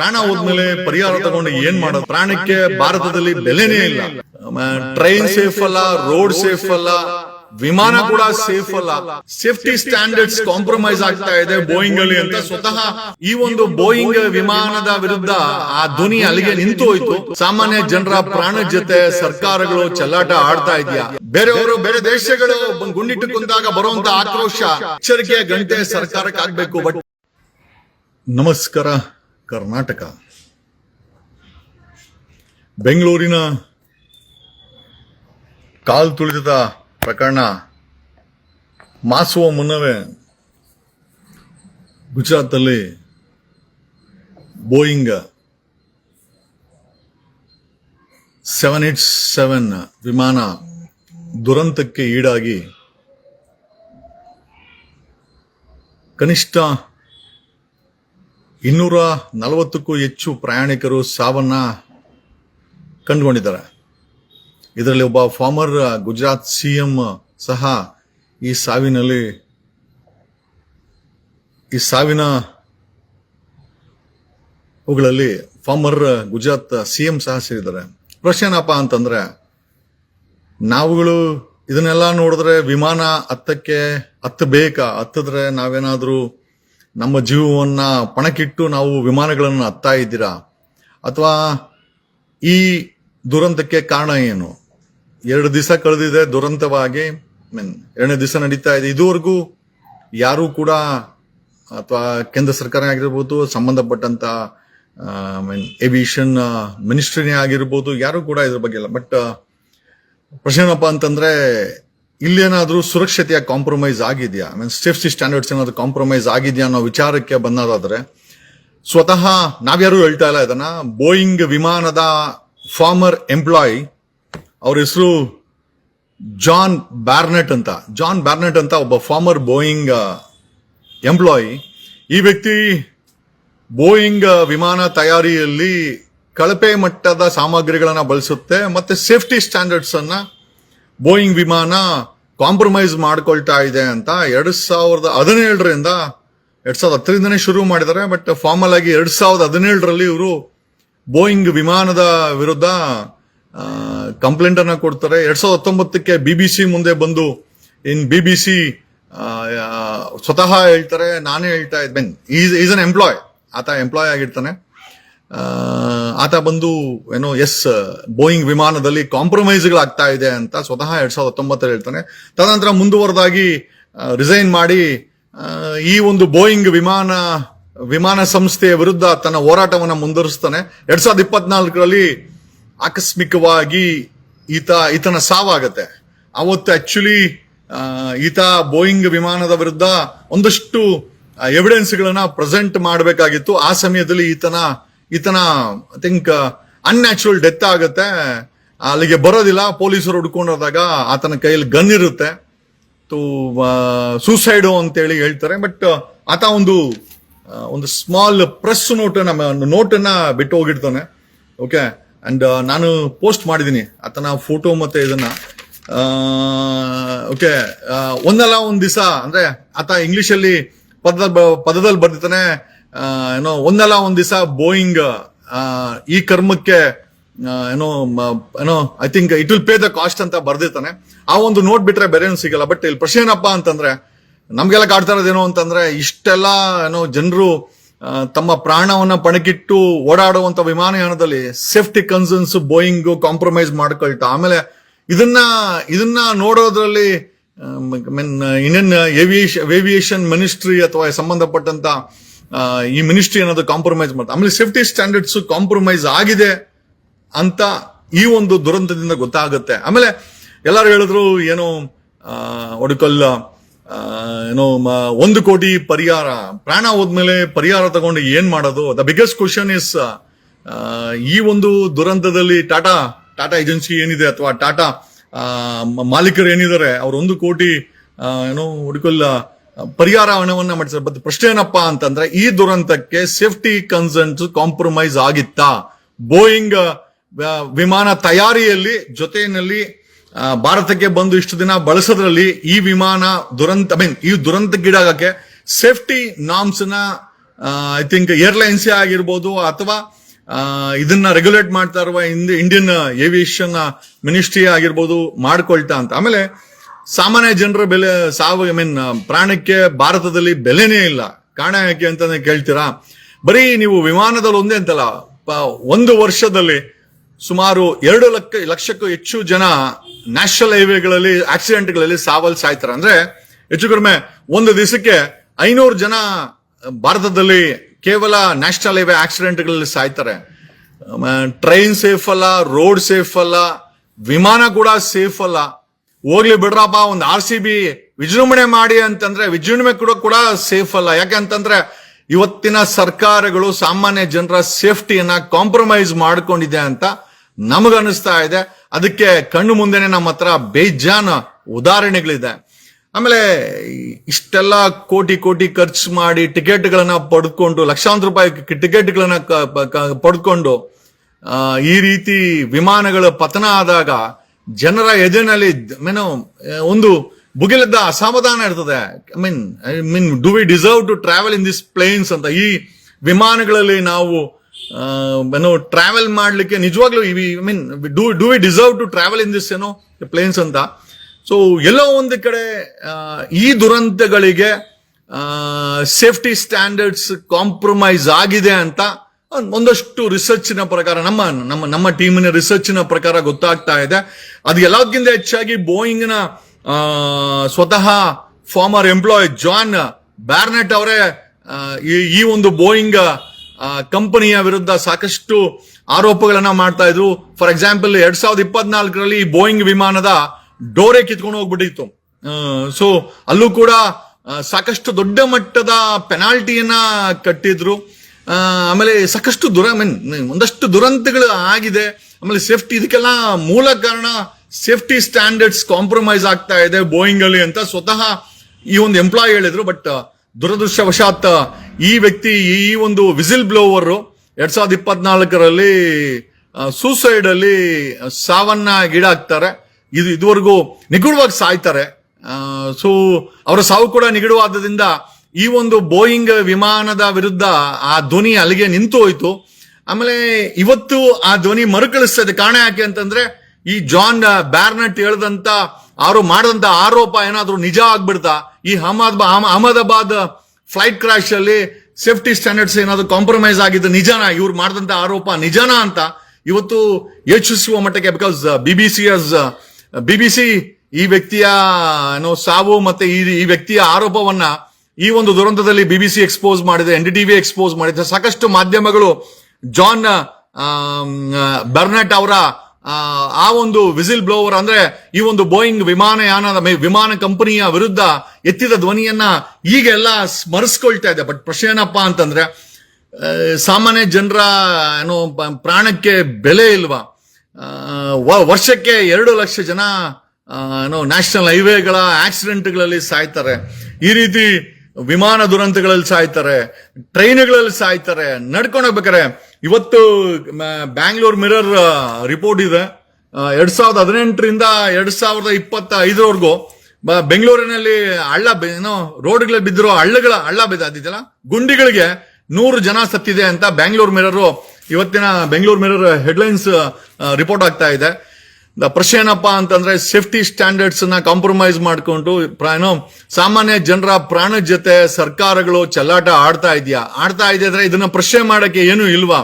ಪ್ರಾಣ ಹೋದ್ಮೇಲೆ ಪರಿಹಾರ ತಗೊಂಡು ಏನ್ ಮಾಡೋದು? ಪ್ರಾಣಕ್ಕೆ ಭಾರತದಲ್ಲಿ ಬೆಲೆನೇ ಇಲ್ಲ. ಟ್ರೈನ್ ಸೇಫ್ ಅಲ್ಲ ರೋಡ್ ಸೇಫ್ ಅಲ್ಲ ವಿಮಾನ ಕೂಡ ಸೇಫ್ ಅಲ್ಲ. ಸೇಫ್ಟಿ ಸ್ಟ್ಯಾಂಡರ್ಡ್ಸ್ ಕಾಂಪ್ರಮೈಸ್ ಆಗ್ತಾ ಇದೆ ಬೋಯಿಂಗ್ ಅಲ್ಲಿ ಅಂತ ಸ್ವತಃ ಈ ಒಂದು ಬೋಯಿಂಗ್ ವಿಮಾನದ ವಿರುದ್ಧ ಆ ಧ್ವನಿ ಅಲ್ಲಿಗೆ ನಿಂತು ಹೋಯ್ತು ಸಾಮಾನ್ಯ ಜನರ ಪ್ರಾಣ ಜೊತೆ ಸರ್ಕಾರಗಳು ಚಲ್ಲಾಟ ಆಡ್ತಾ ಇದೆಯಾ? ಬೇರೆಯವರು ಬೇರೆ ದೇಶಗಳು ಗುಂಡಿಟ್ಟು ಕುಂದಾಗ ಬರುವಂತ ಆಕ್ರೋಶ ಎಚ್ಚರಿಕೆಯ ಗಂಟೆ ಸರ್ಕಾರಕ್ಕೆ ಆಗ್ಬೇಕು ಬಟ್ ನಮಸ್ಕಾರ ಕರ್ನಾಟಕ. ಬೆಂಗಳೂರಿನ ಕಾಲು ತುಳಿತದ ಪ್ರಕರಣ ಮಾಸುವ ಮುನ್ನವೇ ಗುಜರಾತಲ್ಲಿ ಬೋಯಿಂಗ್ ಸೆವೆನ್ ಏಟ್ ಸೆವೆನ್ ವಿಮಾನ ದುರಂತಕ್ಕೆ ಈಡಾಗಿ ಕನಿಷ್ಠ ಇನ್ನೂರ ನಲವತ್ತಕ್ಕೂ ಹೆಚ್ಚು ಪ್ರಯಾಣಿಕರು ಸಾವನ್ನ ಕಂಡುಕೊಂಡಿದ್ದಾರೆ. ಇದರಲ್ಲಿ ಒಬ್ಬ ಫಾರ್ಮರ್, ಗುಜರಾತ್ ಸಿಎಂ ಸಹ ಈ ಸಾವಿನಲ್ಲಿ, ಈ ಸಾವಿನ ಅವುಗಳಲ್ಲಿ ಫಾರ್ಮರ್, ಗುಜರಾತ್ ಸಿ ಎಂ ಸಹ ಸೇರಿದ್ದಾರೆ. ಪ್ರಶ್ನೆ ಏನಪ್ಪ ಅಂತಂದ್ರೆ, ನಾವುಗಳು ಇದನ್ನೆಲ್ಲ ನೋಡಿದ್ರೆ ವಿಮಾನ ಹತ್ತಕ್ಕೆ ಹತ್ತಬೇಕಾ? ಹತ್ತಿದ್ರೆ ನಾವೇನಾದ್ರೂ ನಮ್ಮ ಜೀವವನ್ನು ಪಣಕ್ಕಿಟ್ಟು ನಾವು ವಿಮಾನಗಳನ್ನು ಹತ್ತಾ ಇದ್ದೀರಾ? ಅಥವಾ ಈ ದುರಂತಕ್ಕೆ ಕಾರಣ ಏನು? ಎರಡು ದಿವಸ ಕಳೆದಿದೆ, ದುರಂತವಾಗಿ ಮೀನ್ ಎರಡನೇ ದಿವಸ ನಡೀತಾ ಇದೆ. ಇದುವರೆಗೂ ಯಾರೂ ಕೂಡ, ಅಥವಾ ಕೇಂದ್ರ ಸರ್ಕಾರ ಆಗಿರ್ಬೋದು, ಸಂಬಂಧಪಟ್ಟಂತ ಮೀನ್ ಏವಿಯೇಷನ್ ಮಿನಿಸ್ಟ್ರಿನೇ ಆಗಿರ್ಬೋದು, ಯಾರು ಕೂಡ ಇದ್ರ ಬಗ್ಗೆ ಇಲ್ಲ. ಬಟ್ ಪ್ರಶ್ನೆ ಏನಪ್ಪ ಅಂತಂದ್ರೆ ಇಲ್ಲೇನಾದ್ರೂ ಸುರಕ್ಷತೆಯ ಕಾಂಪ್ರಮೈಸ್ ಆಗಿದೆಯಾ? ಮೀನ್ ಸೇಫ್ಟಿ ಸ್ಟ್ಯಾಂಡರ್ಡ್ಸ್ ಏನಾದರೂ ಕಾಂಪ್ರಮೈಸ್ ಆಗಿದೆಯಾ ಅನ್ನೋ ವಿಚಾರಕ್ಕೆ ಬಂದಾದ್ರೆ ಸ್ವತಃ ನಾವ್ಯಾರು ಹೇಳ್ತಾ ಇಲ್ಲ ಇದನ್ನ. ಬೋಯಿಂಗ್ ವಿಮಾನದ ಫಾರ್ಮರ್ ಎಂಪ್ಲಾಯ್ ಅವ್ರ ಹೆಸರು ಜಾನ್ ಬ್ಯಾರ್ನೆಟ್ ಅಂತ. ಜಾನ್ ಬ್ಯಾರ್ನೆಟ್ ಅಂತ ಒಬ್ಬ ಫಾರ್ಮರ್ ಬೋಯಿಂಗ್ ಎಂಪ್ಲಾಯಿ ಈ ವ್ಯಕ್ತಿ ಬೋಯಿಂಗ್ ವಿಮಾನ ತಯಾರಿಯಲ್ಲಿ ಕಳಪೆ ಮಟ್ಟದ ಸಾಮಗ್ರಿಗಳನ್ನ ಬಳಸುತ್ತೆ, ಮತ್ತೆ ಸೇಫ್ಟಿ ಸ್ಟ್ಯಾಂಡರ್ಡ್ಸ್ ಅನ್ನ ಬೋಯಿಂಗ್ ವಿಮಾನ ಕಾಂಪ್ರಮೈಸ್ ಮಾಡ್ಕೊಳ್ತಾ ಇದೆ ಅಂತ ಎರಡ್ ಸಾವಿರದ ಹದಿನೇಳರಿಂದ ಎರಡ್ ಸಾವಿರದ ಹತ್ತರಿಂದನೇ ಶುರು ಮಾಡಿದ್ದಾರೆ. ಬಟ್ ಫಾರ್ಮಲ್ ಆಗಿ ಎರಡ್ ಸಾವಿರದ ಹದಿನೇಳರಲ್ಲಿ ಇವರು ಬೋಯಿಂಗ್ ವಿಮಾನದ ವಿರುದ್ಧ ಕಂಪ್ಲೇಂಟ್ ಅನ್ನ ಕೊಡ್ತಾರೆ. ಎರಡ್ ಸಾವಿರದ ಹತ್ತೊಂಬತ್ತಕ್ಕೆ ಬಿಬಿಸಿ ಮುಂದೆ ಬಂದು ಇನ್ ಬಿಬಿಸಿ ಸ್ವತಃ ಹೇಳ್ತಾರೆ, ನಾನೇ ಹೇಳ್ತಾ ಇದ್ದೆ ಈಸ್ ಈಸ್ ಅನ್ ಎಂಪ್ಲಾಯ್ ಆತ ಎಂಪ್ಲಾಯ್ ಆಗಿರ್ತಾನೆ. ಆತ ಬಂದು, ಏನೋ, ಎಸ್, ಬೋಯಿಂಗ್ ವಿಮಾನದಲ್ಲಿ ಕಾಂಪ್ರಮೈಸ್ಗಳಾಗ್ತಾ ಇದೆ ಅಂತ ಸ್ವತಃ ಎರಡ್ ಸಾವಿರದ ಹತ್ತೊಂಬತ್ತರಲ್ಲಿ ಹೇಳ್ತಾನೆ. ತದನಂತರ ಮುಂದುವರೆದಾಗಿ ರಿಸೈನ್ ಮಾಡಿ ಈ ಒಂದು ಬೋಯಿಂಗ್ ವಿಮಾನ ವಿಮಾನ ಸಂಸ್ಥೆಯ ವಿರುದ್ಧ ತನ್ನ ಹೋರಾಟವನ್ನು ಮುಂದುವರಿಸ್ತಾನೆ. ಎರಡ್ ಸಾವಿರದ ಇಪ್ಪತ್ನಾಲ್ಕರಲ್ಲಿ ಆಕಸ್ಮಿಕವಾಗಿ ಈತ, ಈತನ ಸಾವಾಗತ್ತೆ. ಅವತ್ತು ಆಕ್ಚುಲಿ ಈತ ಬೋಯಿಂಗ್ ವಿಮಾನದ ವಿರುದ್ಧ ಒಂದಷ್ಟು ಎವಿಡೆನ್ಸ್ಗಳನ್ನ ಪ್ರೆಸೆಂಟ್ ಮಾಡಬೇಕಾಗಿತ್ತು. ಆ ಸಮಯದಲ್ಲಿ ಈತನ ಈತನ ಐ ಥಿಂಕ್ ಅನ್ಯಾಚುರಲ್ ಡೆತ್ ಆಗುತ್ತೆ. ಅಲ್ಲಿಗೆ ಬರೋದಿಲ್ಲ, ಪೊಲೀಸರು ಹುಡ್ಕೊಂಡು ಹೋದಾಗ ಆತನ ಕೈಯಲ್ಲಿ ಗನ್ ಇರುತ್ತೆ. ಸೂಸೈಡು ಅಂತೇಳಿ ಹೇಳ್ತಾರೆ. ಬಟ್ ಆತ ಒಂದು ಒಂದು ಸ್ಮಾಲ್ ಪ್ರೆಸ್ ನೋಟ್ ನೋಟನ್ನ ಬಿಟ್ಟು ಹೋಗಿರ್ತಾನೆ ಓಕೆ ಅಂಡ್ ನಾನು ಪೋಸ್ಟ್ ಮಾಡಿದ್ದೀನಿ ಆತನ ಫೋಟೋ ಮತ್ತೆ ಇದನ್ನ. ಓಕೆ ಒಂದಲ್ಲ ಒಂದ್ ದಿವಸ, ಅಂದ್ರೆ ಆತ ಇಂಗ್ಲಿಷ್ ಅಲ್ಲಿ ಪದ ಪದದಲ್ಲಿ ಬರ್ದಿರ್ತಾನೆ ಏನೋ ಒಂದಲ್ಲ ಒಂದ್ ದಿವಸ ಬೋಯಿಂಗ್ ಈ ಕರ್ಮಕ್ಕೆ ಏನೋ ಏನೋ I think it will pay the cost ಅಂತ ಬರ್ದಿರ್ತಾನೆ. ಆ ಒಂದು ನೋಟ್ ಬಿಟ್ರೆ ಬೇರೆ ಏನು ಸಿಗಲ್ಲ ಬಟ್ ಇಲ್ಲಿ ಪ್ರಶ್ನೆ ಏನಪ್ಪಾ ಅಂತಂದ್ರೆ, ನಮ್ಗೆಲ್ಲ ಕಾಡ್ತಾ ಇರೋದೇನು ಅಂತಂದ್ರೆ, ಇಷ್ಟೆಲ್ಲ, ಏನೋ, ಜನರು ತಮ್ಮ ಪ್ರಾಣವನ್ನ ಪಣಕ್ಕಿಟ್ಟು ಓಡಾಡುವಂತ ವಿಮಾನಯಾನದಲ್ಲಿ ಸೇಫ್ಟಿ ಕನ್ಸರ್ನ್ಸ್ ಬೋಯಿಂಗ್ ಕಾಂಪ್ರಮೈಸ್ ಮಾಡ್ಕೊಳ್ತಾ, ಆಮೇಲೆ ಇದನ್ನ ಇದನ್ನ ನೋಡೋದ್ರಲ್ಲಿ mean Indian aviation aviation ministry ಅಥವಾ ಸಂಬಂಧಪಟ್ಟಂತ ಈ ಮಿನಿಸ್ಟ್ರಿ ಅನ್ನೋದು ಕಾಂಪ್ರಮೈಸ್ ಮಾಡ್ತಾರೆ ಆಮೇಲೆ ಸೇಫ್ಟಿ ಸ್ಟ್ಯಾಂಡರ್ಡ್ಸ್ ಕಾಂಪ್ರಮೈಸ್ ಆಗಿದೆ ಅಂತ ಈ ಒಂದು ದುರಂತದಿಂದ ಗೊತ್ತಾಗುತ್ತೆ. ಆಮೇಲೆ ಎಲ್ಲರೂ ಹೇಳಿದ್ರು, ಏನೋ ಒಡಕಲ್ ಏನೋ ಒಂದು ಕೋಟಿ ಪರಿಹಾರ. ಪ್ರಾಣ ಹೋದ್ಮೇಲೆ ಪರಿಹಾರ ತಗೊಂಡು ಏನ್ ಮಾಡೋದು? ದ ಬಿಗ್ಗೆಸ್ಟ್ ಕ್ವಶನ್ ಇಸ್ ಈ ಒಂದು ದುರಂತದಲ್ಲಿ ಟಾಟಾ ಟಾಟಾ ಏಜೆನ್ಸಿ ಏನಿದೆ ಅಥವಾ ಟಾಟಾ ಮಾಲೀಕರು ಏನಿದ್ದಾರೆ, ಅವ್ರು ಒಂದು ಕೋಟಿ ಏನೋ ಹುಡುಕಲ್ಲ ಪರಿಹಾರ ಹಣವನ್ನ ಮಾಡಿದ್ದಾರೆ ಬಟ್ ಪ್ರಶ್ನೆ ಏನಪ್ಪಾ ಅಂತಂದ್ರೆ, ಈ ದುರಂತಕ್ಕೆ ಸೇಫ್ಟಿ ಕನ್ಸರ್ನ್ಸ್ ಕಾಂಪ್ರಮೈಸ್ ಆಗಿತ್ತಾ? ಬೋಯಿಂಗ್ ವಿಮಾನ ತಯಾರಿಯಲ್ಲಿ ಜೊತೆಯಲ್ಲಿ ಭಾರತಕ್ಕೆ ಬಂದು ಇಷ್ಟು ದಿನ ಬಳಸೋದ್ರಲ್ಲಿ ಈ ವಿಮಾನ ದುರಂತ ಐ ಮೀನ್ ಈ ದುರಂತಕ್ಕೀಡಾಗಕ್ಕೆ ಸೇಫ್ಟಿ ನಾಮ್ಸ್ನ ಐ ಥಿಂಕ್ ಏರ್ಲೈನ್ಸ್ ಆಗಿರ್ಬೋದು ಅಥವಾ ಇದನ್ನ ರೆಗ್ಯುಲೇಟ್ ಮಾಡ್ತಾ ಇರುವ ಇಂಡಿಯನ್ ಏವಿಯೇಷನ್ ಮಿನಿಸ್ಟ್ರಿ ಆಗಿರ್ಬೋದು ಮಾಡ್ಕೊಳ್ತಾ ಅಂತ. ಆಮೇಲೆ ಸಾಮಾನ್ಯ ಜನರ ಬೆಲೆ ಸಾವು ಐ ಮೀನ್ ಪ್ರಾಣಕ್ಕೆ ಭಾರತದಲ್ಲಿ ಬೆಲೆನೇ ಇಲ್ಲ. ಕಾರಣ ಯಾಕೆ ಅಂತಾನೆ ಕೇಳ್ತೀರಾ? ಬರೀ ನೀವು ವಿಮಾನದಲ್ಲಿ ಒಂದೇ ಅಂತಲ್ಲ ಒಂದು ವರ್ಷದಲ್ಲಿ ಸುಮಾರು ಎರಡು ಲಕ್ಷ ಲಕ್ಷಕ್ಕೂ ಹೆಚ್ಚು ಜನ ನ್ಯಾಷನಲ್ ಹೈವೇಗಳಲ್ಲಿ, ಆಕ್ಸಿಡೆಂಟ್ಗಳಲ್ಲಿ ಸಾವಲ್ ಸಾಯ್ತಾರೆ. ಅಂದ್ರೆ ಹೆಚ್ಚು ಕಡಿಮೆ ಒಂದು ದಿವಸಕ್ಕೆ ಐನೂರು ಜನ ಭಾರತದಲ್ಲಿ ಕೇವಲ ನ್ಯಾಷನಲ್ ಹೈವೇ ಆಕ್ಸಿಡೆಂಟ್ಗಳಲ್ಲಿ ಸಾಯ್ತಾರೆ. ಟ್ರೈನ್ ಸೇಫ್ ಅಲ್ಲ, ರೋಡ್ ಸೇಫ್ ಅಲ್ಲ, ವಿಮಾನ ಕೂಡ ಸೇಫ್ ಅಲ್ಲ. ಹೋಗ್ಲಿ ಬಿಡ್ರಪ್ಪ, ಒಂದು ಆರ್ ಸಿ ಬಿ ವಿಜೃಂಭಣೆ ಮಾಡಿ ಅಂತಂದ್ರೆ ವಿಜೃಂಭಣೆ ಕೂಡ ಕೂಡ ಸೇಫ್ ಅಲ್ಲ. ಯಾಕೆಂತಂದ್ರೆ ಇವತ್ತಿನ ಸರ್ಕಾರಗಳು ಸಾಮಾನ್ಯ ಜನರ ಸೇಫ್ಟಿಯನ್ನ ಕಾಂಪ್ರಮೈಸ್ ಮಾಡ್ಕೊಂಡಿದೆ ಅಂತ ನಮಗನಿಸ್ತಾ ಇದೆ. ಅದಕ್ಕೆ ಕಣ್ಣು ಮುಂದೆನೆ ನಮ್ಮ ಹತ್ರ ಬೇಜಾನ ಉದಾಹರಣೆಗಳಿದೆ. ಆಮೇಲೆ ಇಷ್ಟೆಲ್ಲ ಕೋಟಿ ಕೋಟಿ ಖರ್ಚು ಮಾಡಿ ಟಿಕೆಟ್ಗಳನ್ನ ಪಡೆದುಕೊಂಡು ಲಕ್ಷಾಂತರ ರೂಪಾಯಿ ಟಿಕೆಟ್ಗಳನ್ನ ಪಡೆದುಕೊಂಡು ಈ ರೀತಿ ವಿಮಾನಗಳು ಪತನ ಆದಾಗ ಜನರ ಎದೆನಲ್ಲಿ ಮೀನು ಒಂದು ಬುಗಿಲಿದ್ದ ಅಸಮಾಧಾನ ಇರ್ತದೆ. I mean I mean do we deserve to travel in this planes ಅಂತ. ಈ ವಿಮಾನಗಳಲ್ಲಿ ನಾವು ಏನೋ ಟ್ರಾವೆಲ್ ಮಾಡಲಿಕ್ಕೆ ನಿಜವಾಗ್ಲೂ I mean do do we deserve to travel in this ಏನೋ ಪ್ಲೇನ್ಸ್ ಅಂತ. ಸೊ ಎಲ್ಲೋ ಒಂದು ಕಡೆ ಈ ದುರಂತಗಳಿಗೆ ಸೇಫ್ಟಿ ಸ್ಟ್ಯಾಂಡರ್ಡ್ಸ್ ಕಾಂಪ್ರಮೈಸ್ ಆಗಿದೆ ಅಂತ ಒಂದಷ್ಟು ರಿಸರ್ಚ್ನ ಪ್ರಕಾರ, ನಮ್ಮ ನಮ್ಮ ನಮ್ಮ ಟೀಮಿನ ರಿಸರ್ಚ್ನ ಪ್ರಕಾರ ಗೊತ್ತಾಗ್ತಾ ಇದೆ. ಅದು ಎಲ್ಲದಕ್ಕಿಂತ ಹೆಚ್ಚಾಗಿ ಬೋಯಿಂಗ್ನ ಸ್ವತಃ ಫಾರ್ಮರ್ ಎಂಪ್ಲಾಯ್ ಜಾನ್ ಬ್ಯಾರ್ನೆಟ್ ಅವರೇ ಈ- ಒಂದು ಬೋಯಿಂಗ್ ಕಂಪನಿಯ ವಿರುದ್ಧ ಸಾಕಷ್ಟು ಆರೋಪಗಳನ್ನ ಮಾಡ್ತಾ ಇದ್ರು. ಫಾರ್ ಎಕ್ಸಾಂಪಲ್ ಎರಡ್ ಸಾವಿರದ ಇಪ್ಪತ್ನಾಲ್ಕರಲ್ಲಿ ಬೋಯಿಂಗ್ ವಿಮಾನದ ಡೋರೆ ಕಿತ್ಕೊಂಡು ಹೋಗ್ಬಿಟ್ಟಿತ್ತು. ಸೊ ಅಲ್ಲೂ ಕೂಡ ಸಾಕಷ್ಟು ದೊಡ್ಡ ಮಟ್ಟದ ಪೆನಾಲ್ಟಿಯನ್ನ ಕಟ್ಟಿದ್ರು. ಆಮೇಲೆ ಸಾಕಷ್ಟು ದುರ ಮೀನ್ ಒಂದಷ್ಟು ದುರಂತಗಳು ಆಗಿದೆ. ಆಮೇಲೆ ಸೇಫ್ಟಿ, ಇದಕ್ಕೆಲ್ಲ ಮೂಲ ಕಾರಣ ಸೇಫ್ಟಿ ಸ್ಟ್ಯಾಂಡರ್ಡ್ಸ್ ಕಾಂಪ್ರಮೈಸ್ ಆಗ್ತಾ ಇದೆ ಬೋಯಿಂಗ್ ಅಲ್ಲಿ ಅಂತ ಸ್ವತಃ ಈ ಒಂದು ಎಂಪ್ಲಾಯ್ ಹೇಳಿದ್ರು. ಬಟ್ ದುರದೃಷ್ಟವಶಾತ್ ಈ ವ್ಯಕ್ತಿ, ಈ ಒಂದು ವಿಸಿಲ್ ಬ್ಲೋವರ್ ಎರಡ್ ಸಾವಿರದ ಇಪ್ಪತ್ನಾಲ್ಕರಲ್ಲಿ ಸೂಸೈಡ್ ಅಲ್ಲಿ ಸಾವನ್ನ ಗೀಡಾಗ್ತಾರೆ ಇದು ಇದುವರೆಗೂ ನಿಗೂಢವಾಗಿ ಸಾಯ್ತಾರೆ. ಸೊ, ಅವರ ಸಾವು ಕೂಡ ನಿಗೂಢವಾದ್ದರಿಂದ ಈ ಒಂದು ಬೋಯಿಂಗ್ ವಿಮಾನದ ವಿರುದ್ಧ ಆ ಧ್ವನಿ ಅಲ್ಲಿಗೆ ನಿಂತು ಹೋಯ್ತು. ಆಮೇಲೆ ಇವತ್ತು ಆ ಧ್ವನಿ ಮರುಕಳಿಸ್ತದೆ. ಕಾರಣ ಯಾಕೆ ಅಂತಂದ್ರೆ ಈ ಜಾನ್ ಬ್ಯಾರ್ನಟ್ ಹೇಳ್ದಂತ ಅವರು ಮಾಡಿದಂತ ಆರೋಪ ಏನಾದ್ರೂ ನಿಜ ಆಗ್ಬಿಡ್ತಾ? ಈ ಅಹಮದ್ ಅಹಮದಾಬಾದ್ ಫ್ಲೈಟ್ ಕ್ರಾಶ್ ಅಲ್ಲಿ ಸೇಫ್ಟಿ ಸ್ಟ್ಯಾಂಡರ್ಡ್ಸ್ ಏನಾದ್ರು ಕಾಂಪ್ರಮೈಸ್ ಆಗಿದ್ದು ನಿಜಾನಾ? ಇವ್ರು ಮಾಡಿದಂತ ಆರೋಪ ನಿಜಾನಾ ಅಂತ ಇವತ್ತು ಯೋಚಿಸುವ ಮಟ್ಟಕ್ಕೆ ಬಿಕಾಸ್ ಬಿ ಸಿ ಈ ವ್ಯಕ್ತಿಯ ಏನೋ ಸಾವು ಮತ್ತೆ ಈ ವ್ಯಕ್ತಿಯ ಆರೋಪವನ್ನ ಈ ಒಂದು ದುರಂತದಲ್ಲಿ ಬಿಬಿಸಿ ಎಕ್ಸ್ಪೋಸ್ ಮಾಡಿದೆ ಎನ್ ಡಿ ಟಿವಿ ಎಕ್ಸ್ಪೋಸ್ ಮಾಡಿದೆ. ಸಾಕಷ್ಟು ಮಾಧ್ಯಮಗಳು ಜಾನ್ ಬರ್ನೆಟ್ ಅವರ ಆ, ಒಂದು ವಿಸಿಲ್ ಬ್ಲೋವರ್ ಅಂದ್ರೆ ಈ ಒಂದು ಬೋಯಿಂಗ್ ವಿಮಾನಯಾನದ ವಿಮಾನ ಕಂಪನಿಯ ವಿರುದ್ಧ ಎತ್ತಿದ ಧ್ವನಿಯನ್ನ ಈಗೆಲ್ಲ ಸ್ಮರಿಸ್ಕೊಳ್ತಾ ಇದೆ. ಬಟ್ ಪ್ರಶ್ನೆ ಏನಪ್ಪ ಅಂತಂದ್ರೆ ಸಾಮಾನ್ಯ ಜನರ ಏನೋ ಪ್ರಾಣಕ್ಕೆ ಬೆಲೆ ಇಲ್ವಾ? ವರ್ಷಕ್ಕೆ ಎರಡು ಲಕ್ಷ ಜನ ಏನೋ ನ್ಯಾಷನಲ್ ಹೈವೇಗಳ ಆಕ್ಸಿಡೆಂಟ್ಗಳಲ್ಲಿ ಸಾಯ್ತಾರೆ. ಈ ರೀತಿ ವಿಮಾನ ದುರಂತಗಳಲ್ಲಿ ಸಾಯ್ತಾರೆ, ಟ್ರೈನ್ಗಳಲ್ಲಿ ಸಾಯ್ತಾರೆ. ನಡ್ಕೊಂಡು ಹೋಗ್ಬೇಕಾರೆ ಇವತ್ತು ಬ್ಯಾಂಗ್ಳೂರ್ ಮಿರರ್ ರಿಪೋರ್ಟ್ ಇದೆ. ಎರಡ್ ಸಾವಿರದ ಹದಿನೆಂಟರಿಂದ ಎರಡ್ ಸಾವಿರದ ಇಪ್ಪತ್ತ ಐದರವರೆಗೂ ಬೆಂಗಳೂರಿನಲ್ಲಿ ಹಳ್ಳ ಏನೋ, ರೋಡ್ಗಳಲ್ಲಿ ಬಿದ್ದಿರೋ ಹಳ್ಳಗಳ ಹಳ್ಳ ಬಿದ್ದಿದೆಯಲ್ಲ ಗುಂಡಿಗಳಿಗೆ ನೂರು ಜನ ಸತ್ತಿದೆ ಅಂತ ಬ್ಯಾಂಗ್ಳೂರ್ ಮಿರರ್, ಇವತ್ತಿನ ಬೆಂಗಳೂರು ಮಿರರ್ ಹೆಡ್ಲೈನ್ಸ್ ರಿಪೋರ್ಟ್ ಆಗ್ತಾ ಇದೆ. ಪ್ರಶ್ನೆ ಏನಪ್ಪ ಅಂತಂದ್ರೆ ಸೇಫ್ಟಿ ಸ್ಟ್ಯಾಂಡರ್ಡ್ಸ್ನ ಕಾಂಪ್ರಮೈಸ್ ಮಾಡಿಕೊಂಡು ಏನೋ ಸಾಮಾನ್ಯ ಜನರ ಪ್ರಾಣದ ಜೊತೆ ಸರ್ಕಾರಗಳು ಚಲ್ಲಾಟ ಆಡ್ತಾ ಇದೆಯಾ? ಆಡ್ತಾ ಇದೆ ಅಂದ್ರೆ ಇದನ್ನ ಪ್ರಶ್ನೆ ಮಾಡಕ್ಕೆ ಏನು ಇಲ್ವಾ?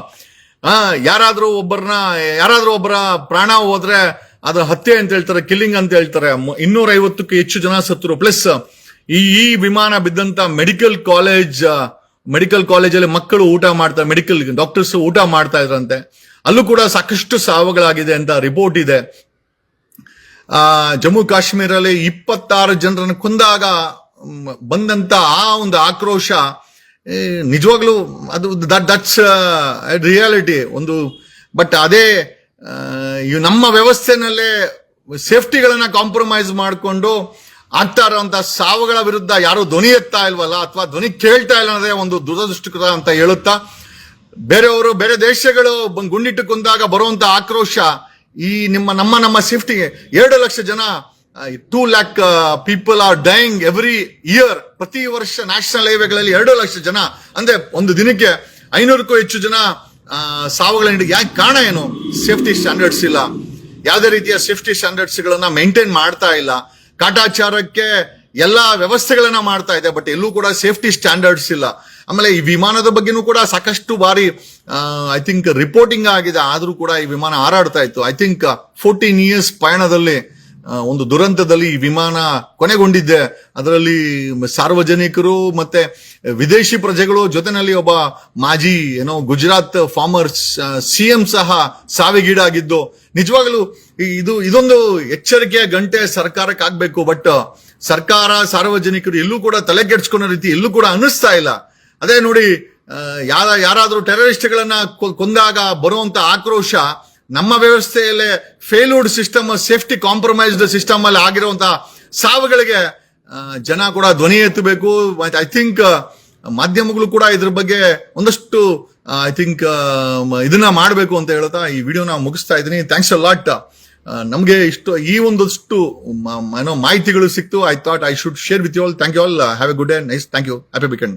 ಆ, ಯಾರಾದ್ರೂ ಒಬ್ಬರನ್ನ ಯಾರಾದ್ರೂ ಒಬ್ಬರ ಪ್ರಾಣ ಹೋದ್ರೆ ಅದು ಹತ್ಯೆ ಅಂತ ಹೇಳ್ತಾರೆ, ಕಿಲ್ಲಿಂಗ್ ಅಂತ ಹೇಳ್ತಾರೆ. ಇನ್ನೂರ ಐವತ್ತಕ್ಕೂ ಹೆಚ್ಚು ಜನ ಸತ್ತರು. ಪ್ಲಸ್ ಈ ಈ ವಿಮಾನ ಬಿದ್ದಂತ ಮೆಡಿಕಲ್ ಕಾಲೇಜ್, ಮೆಡಿಕಲ್ ಕಾಲೇಜಲ್ಲಿ ಮಕ್ಕಳು ಊಟ ಮಾಡ್ತಾರೆ ಮೆಡಿಕಲ್ ಡಾಕ್ಟರ್ಸ್ ಊಟ ಮಾಡ್ತಾ ಇದ್ರಂತೆ. ಅಲ್ಲೂ ಕೂಡ ಸಾಕಷ್ಟು ಸಾವುಗಳಾಗಿದೆ ಅಂತ ರಿಪೋರ್ಟ್ ಇದೆ. ಜಮ್ಮು ಕಾಶ್ಮೀರಲ್ಲಿ ಇಪ್ಪತ್ತಾರು ಜನರನ್ನು ಕೊಂದಾಗ ಬಂದಂತ ಆ ಒಂದು ಆಕ್ರೋಶ ನಿಜವಾಗ್ಲೂ ಅದು ದಟ್ಸ್ ರಿಯಾಲಿಟಿ ಒಂದು. ಬಟ್ ಅದೇ ನಮ್ಮ ವ್ಯವಸ್ಥೆನಲ್ಲೇ ಸೇಫ್ಟಿಗಳನ್ನ ಕಾಂಪ್ರಮೈಸ್ ಮಾಡಿಕೊಂಡು ಆಗ್ತಾ ಇರುವಂತ ಸಾವುಗಳ ವಿರುದ್ಧ ಯಾರು ಧ್ವನಿ ಎತ್ತಾ ಇಲ್ವಲ್ಲ, ಅಥವಾ ಧ್ವನಿ ಕೇಳ್ತಾ ಇಲ್ಲ ಅನ್ನೋದೇ ಒಂದು ದುರದೃಷ್ಟಕರ ಅಂತ ಹೇಳುತ್ತಾ, ಬೇರೆಯವರು, ಬೇರೆ ದೇಶಗಳು ಗುಂಡಿಟ್ಟು ಕುಂದಾಗ ಬರುವಂತ ಆಕ್ರೋಶ ಈ ನಿಮ್ಮ, ನಮ್ಮ ನಮ್ಮ ಸೇಫ್ಟಿಗೆ ಎರಡು ಲಕ್ಷ ಜನ two lakh people are dying every year ಪ್ರತಿ ವರ್ಷ ನ್ಯಾಷನಲ್ ಹೈವೇಗಳಲ್ಲಿ ಎರಡು ಲಕ್ಷ ಜನ. ಅಂದ್ರೆ ಒಂದು ದಿನಕ್ಕೆ ಐನೂರಕ್ಕೂ ಹೆಚ್ಚು ಜನ ಸಾವುಗಳ ಯಾಕೆ ಕಾರಣ ಏನು? ಸೇಫ್ಟಿ ಸ್ಟ್ಯಾಂಡರ್ಡ್ಸ್ ಇಲ್ಲ. ಯಾವುದೇ ರೀತಿಯ ಸೇಫ್ಟಿ ಸ್ಟ್ಯಾಂಡರ್ಡ್ಸ್ ಗಳನ್ನ ಮೇಂಟೈನ್ ಮಾಡ್ತಾ ಇಲ್ಲ. ಕಾಟಾಚಾರಕ್ಕೆ ಎಲ್ಲಾ ವ್ಯವಸ್ಥೆಗಳನ್ನ ಮಾಡ್ತಾ ಇದೆ ಬಟ್ ಎಲ್ಲೂ ಕೂಡ ಸೇಫ್ಟಿ ಸ್ಟ್ಯಾಂಡರ್ಡ್ಸ್ ಇಲ್ಲ. ಆಮೇಲೆ ಈ ವಿಮಾನದ ಬಗ್ಗೆನೂ ಕೂಡ ಸಾಕಷ್ಟು ಬಾರಿ ಐ ಥಿಂಕ್ ರಿಪೋರ್ಟಿಂಗ್ ಆಗಿದೆ. ಆದರೂ ಕೂಡ ಈ ವಿಮಾನ ಹಾರಾಡ್ತಾ ಇತ್ತು. ಐ ಥಿಂಕ್ ಫೋರ್ಟೀನ್ ಇಯರ್ಸ್ ಪಯಣದಲ್ಲಿ ಒಂದು ದುರಂತದಲ್ಲಿ ಈ ವಿಮಾನ ಕೊನೆಗೊಂಡಿದ್ದೆ. ಅದರಲ್ಲಿ ಸಾರ್ವಜನಿಕರು ಮತ್ತೆ ವಿದೇಶಿ ಪ್ರಜೆಗಳು ಜೊತೆನಲ್ಲಿ ಒಬ್ಬ ಮಾಜಿ, ಏನೋ, ಗುಜರಾತ್ ಫಾರ್ಮರ್ ಸಿಎಂ ಸಹ ಸಾವಿಗೀಡಾಗಿದ್ದು. ನಿಜವಾಗಲೂ ಇದು, ಇದೊಂದು ಎಚ್ಚರಿಕೆಯ ಗಂಟೆ ಸರ್ಕಾರಕ್ಕೆ ಆಗ್ಬೇಕು ಬಟ್ ಸರ್ಕಾರ, ಸಾರ್ವಜನಿಕರು ಎಲ್ಲೂ ಕೂಡ ತಲೆಗೆಡ್ಸ್ಕೊಳೋ ರೀತಿ ಎಲ್ಲೂ ಕೂಡ ಅನಿಸ್ತಾ ಇಲ್ಲ. ಅದೇ ನೋಡಿ ಯಾರ, ಯಾರಾದರೂ ಟೆರರಿಸ್ಟ್ಗಳನ್ನ ಕೊಂದಾಗ ಬರುವಂತ ಆಕ್ರೋಶ ನಮ್ಮ ವ್ಯವಸ್ಥೆಯಲ್ಲೇ failed system safety compromised system ಅಲ್ಲಿ ಆಗಿರುವಂತಹ ಸಾವುಗಳಿಗೆ ಜನ ಕೂಡ ಧ್ವನಿ ಎತ್ತಬೇಕು. ಐ ಥಿಂಕ್ ಮಾಧ್ಯಮಗಳು ಕೂಡ ಇದ್ರ ಬಗ್ಗೆ ಒಂದಷ್ಟು ಐ ಥಿಂಕ್ ಇದನ್ನ ಮಾಡಬೇಕು ಅಂತ ಹೇಳ್ತಾ ಈ ವಿಡಿಯೋನ ಮುಗಿಸ್ತಾ ಇದ್ದೀನಿ. ಥ್ಯಾಂಕ್ಸ್ ಅ ಲಾಟ್ ನಮಗೆ ಇಷ್ಟು, ಈ ಒಂದಷ್ಟು ಏನೋ ಮಾಹಿತಿಗಳು ಸಿಕ್ತು. I thought I should share with you all thank you all have a good day nice thank you happy weekend